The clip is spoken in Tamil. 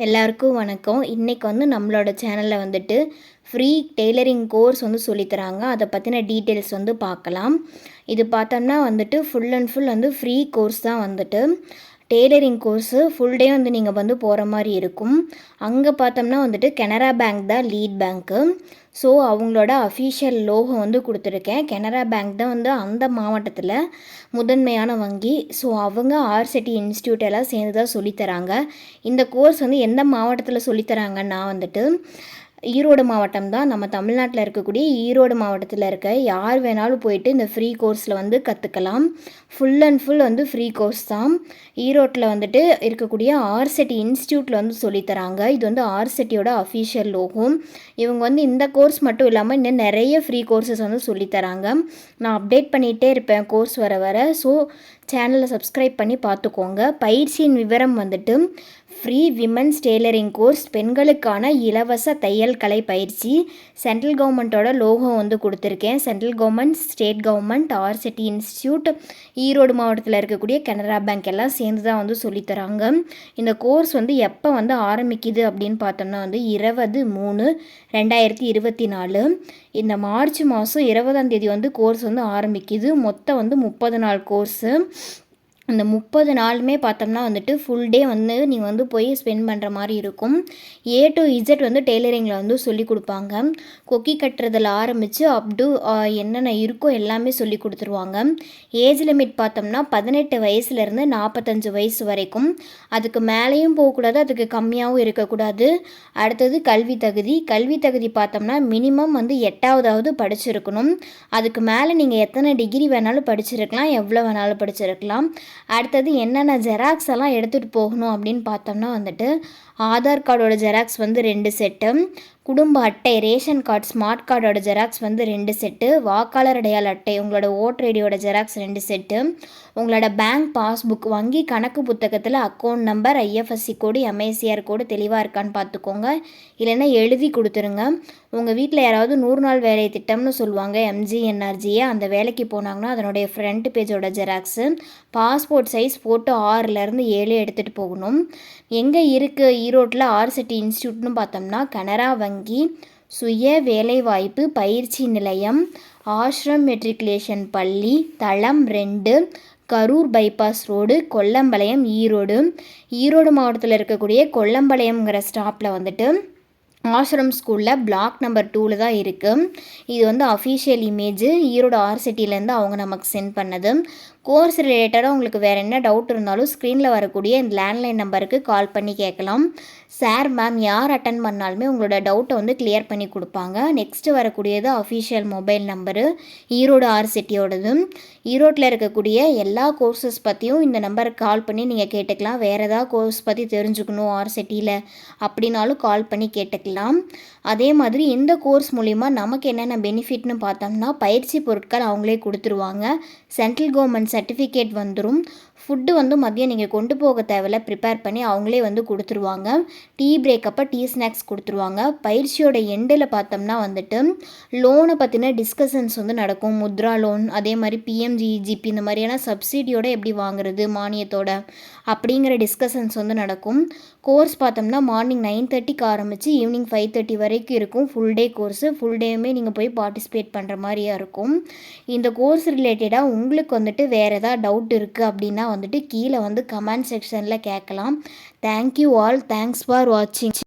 எல்லாருக்கும் வணக்கம். இன்றைக்கி வந்து நம்மளோட சேனலில் வந்துட்டு ஃப்ரீ டெய்லரிங் கோர்ஸ் வந்து சொல்லித்தராங்க அதை பற்றின டீட்டெயில்ஸ் வந்து பார்க்கலாம். இது பார்த்தோம்னா வந்துட்டு ஃபுல் அண்ட் ஃபுல் வந்து ஃப்ரீ கோர்ஸ் தான் வந்துட்டு. டெய்லரிங் கோர்ஸு ஃபுல் டே வந்து நீங்கள் வந்து போகிற மாதிரி இருக்கும். அங்கே பார்த்தோம்னா வந்துட்டு கெனரா பேங்க் தான் லீட் பேங்க்கு. ஸோ அவங்களோட அஃபீஷியல் லோகம் வந்து கொடுத்துருக்கேன். கெனரா பேங்க் தான் வந்து அந்த மாவட்டத்தில் முதன்மையான வங்கி. ஸோ அவங்க ஆர்சிட்டி இன்ஸ்டியூட் எல்லாம் சேர்ந்து தான் சொல்லித்தராங்க இந்த கோர்ஸ் வந்து எந்த மாவட்டத்தில் சொல்லித்தராங்கன்னா வந்துட்டு ஈரோடு மாவட்டம் தான். நம்ம தமிழ்நாட்டில் இருக்கக்கூடிய ஈரோடு மாவட்டத்தில் இருக்க யார் வேணாலும் போயிட்டு இந்த ஃப்ரீ கோர்ஸில் வந்து கற்றுக்கலாம் ஃபுல் அண்ட் ஃபுல் வந்து ஃப்ரீ கோர்ஸ் தான். ஈரோட்டில் வந்துட்டு இருக்கக்கூடிய ஆர்செட்டி இன்ஸ்டியூட்டில் வந்து சொல்லித்தராங்க இது வந்து ஆர்செட்டியோட அஃபீஷியல் லோகம் இவங்க வந்து இந்த கோர்ஸ் மட்டும் இல்லாமல் இன்னும் நிறைய ஃப்ரீ கோர்சஸ் வந்து சொல்லித்தராங்க நான் அப்டேட் பண்ணிகிட்டே இருப்பேன் கோர்ஸ் வர வர. ஸோ சேனலை சப்ஸ்கிரைப் பண்ணி பார்த்துக்கோங்க. பயிற்சியின் விவரம் வந்துட்டு ஃப்ரீ விமன்ஸ் டெய்லரிங் கோர்ஸ் பெண்களுக்கான இலவச தையல் கலை பயிற்சி. சென்ட்ரல் கவர்மெண்ட்டோட லோகோ வந்து கொடுத்துருக்கேன். Central government state government ஆர்சிட்டி institute Erode மாவட்டத்தில் இருக்கக்கூடிய கனரா பேங்க் எல்லாம் சேர்ந்து தான் வந்து சொல்லித்தராங்க. இந்த கோர்ஸ் வந்து எப்போ வந்து ஆரம்பிக்குது அப்படின்னு பார்த்தோம்னா வந்து இருபது மூணு ரெண்டாயிரத்தி இருபத்தி நாலு. இந்த மார்ச் மாதம் இருபதாம் தேதி வந்து கோர்ஸ் வந்து ஆரம்பிக்குது. மொத்தம் வந்து முப்பது நாள் கோர்ஸு. அந்த முப்பது நாளுமே பார்த்தோம்னா வந்துட்டு ஃபுல் டே வந்து நீங்கள் வந்து போய் ஸ்பெண்ட் பண்ணுற மாதிரி இருக்கும். ஏ டு இசட் வந்து டெய்லரிங்கில் வந்து சொல்லி கொடுப்பாங்க. கொக்கி கட்டுறதில் ஆரம்பித்து அப் டு என்னென்ன இருக்கோ எல்லாமே சொல்லி கொடுத்துருவாங்க. ஏஜ் லிமிட் பார்த்தோம்னா பதினெட்டு வயசுலேருந்து நாற்பத்தஞ்சு வயசு வரைக்கும். அதுக்கு மேலேயும் போகக்கூடாது அதுக்கு கம்மியாகவும் இருக்கக்கூடாது. அடுத்தது கல்வி தகுதி. கல்வி தகுதி பார்த்தோம்னா மினிமம் வந்து எட்டாவதாவது படிச்சிருக்கணும். அதுக்கு மேலே நீங்கள் எத்தனை டிகிரி வேணாலும் படிச்சிருக்கலாம் எவ்வளோ வேணாலும் படிச்சிருக்கலாம். அடுத்தது என்னென்ன ஜெராக்ஸ் எல்லாம் எடுத்துகிட்டு போகணும் அப்படின்னு பார்த்தோம்னா வந்துட்டு ஆதார் கார்டோட ஜெராக்ஸ் வந்து ரெண்டு செட்டு. குடும்ப அட்டை ரேஷன் கார்டு ஸ்மார்ட் கார்டோட ஜெராக்ஸ் வந்து ரெண்டு செட்டு. வாக்காளர் அடையாள அட்டை உங்களோட ஓட்டர் ஐடியோட ஜெராக்ஸ் ரெண்டு செட்டு. உங்களோட பேங்க் பாஸ்புக் வங்கி கணக்கு புத்தகத்தில் account number IFSC code MICR code தெளிவாக இருக்கான்னு பார்த்துக்கோங்க இல்லைன்னா எழுதி கொடுத்துருங்க. உங்கள் வீட்டில் யாராவது நூறு நாள் வேலை திட்டம்னு சொல்லுவாங்க எம்ஜிஎன்ஆர்ஜியை அந்த வேலைக்கு போனாங்கன்னா அதனுடைய ஃப்ரண்ட் பேஜோட ஜெராக்ஸு. பாஸ்போர்ட் சைஸ் ஃபோட்டோ ஆறுலேருந்து ஏழு எடுத்துகிட்டு போகணும். எங்கே இருக்குது ஈரோட்டில் ஆர்சிட்டி இன்ஸ்டியூட்னு பார்த்தோம்னா கனரா வங்கி சுய வேலைவாய்ப்பு பயிற்சி நிலையம் ஆஷ்ரம் மெட்ரிகுலேஷன் பள்ளி தளம் ரெண்டு கரூர் பைபாஸ் ரோடு கொல்லம்பாளையம் ஈரோடு. ஈரோடு மாவட்டத்தில் இருக்கக்கூடிய கொல்லம்பாளையம்ங்கிற ஸ்டாப்பில் வந்துட்டு ஆசிரம் ஸ்கூலில் பிளாக் நம்பர் டூவில் தான் இருக்குது இது வந்து அஃபீஷியல் இமேஜு ஈரோடு ஆர்சிட்டிலேருந்து அவங்க நமக்கு சென்ட் பண்ணது. கோர்ஸ் ரிலேட்டடாக உங்களுக்கு வேறு என்ன டவுட் இருந்தாலும் ஸ்க்ரீனில் வரக்கூடிய இந்த லேண்ட்லைன் நம்பருக்கு கால் பண்ணி கேட்கலாம். சார் மேம் யார் அட்டன் பண்ணாலுமே உங்களோட டவுட்டை வந்து கிளியர் பண்ணி கொடுப்பாங்க. நெக்ஸ்ட்டு வரக்கூடியது official mobile number Erode R சிட்டியோடதும் ஈரோட்டில் இருக்கக்கூடிய எல்லா கோர்சஸ் பற்றியும் இந்த நம்பருக்கு கால் பண்ணி நீங்கள் கேட்டுக்கலாம். வேறு ஏதாவது கோர்ஸ் பற்றி தெரிஞ்சுக்கணும் ஆர் சிட்டியில் அப்படின்னாலும் கால் பண்ணி கேட்டுக்கலாம். அதே மாதிரி இந்த கோர்ஸ் மூலிமா நமக்கு என்னென்ன பெனிஃபிட்னு பார்த்தோம்னா பயிற்சி பொருட்கள் அவங்களே கொடுத்துருவாங்க. சென்ட்ரல் கவர்மெண்ட் சர்டிஃபிகேட் வந்துடும் ஃபுட்டு வந்து மதியம் நீங்கள் கொண்டு போக தேவையில்ல. ப்ரிப்பேர் பண்ணி அவங்களே வந்து கொடுத்துருவாங்க. டீ பிரேக் அப்போ டீ ஸ்நாக்ஸ் கொடுத்துருவாங்க. பயிற்சியோட எண்டில் பார்த்தோம்னா வந்துட்டு லோனை பற்றின டிஸ்கஷன்ஸ் வந்து நடக்கும். முத்ரா லோன் அதே மாதிரி பிஎம்ஜிஜிபி இந்த மாதிரியான சப்சிடியோட எப்படி வாங்குறது மானியத்தோட அப்படிங்கிற டிஸ்கஷன்ஸ் வந்து நடக்கும். கோர்ஸ் பார்த்தோம்னா மார்னிங் நைன் தேர்ட்டிக்கு ஆரம்பித்து ஈவினிங் ஃபைவ் தேர்ட்டி வரைக்கும் இருக்கும். ஃபுல் டே கோர்ஸு ஃபுல் டேயுமே நீங்கள் போய் பார்ட்டிசிபேட் பண்ணுற மாதிரியாக இருக்கும். இந்த கோர்ஸ் ரிலேட்டடாக உங்களுக்கு வந்துட்டு வேறு ஏதாவது டவுட் இருக்குது அப்படின்னா வந்துட்டு கீழே வந்து கமெண்ட் செக்ஷனில் கேட்கலாம். தேங்க்யூ ஆல் தேங்க்ஸ் ஃபார் வாட்சிங்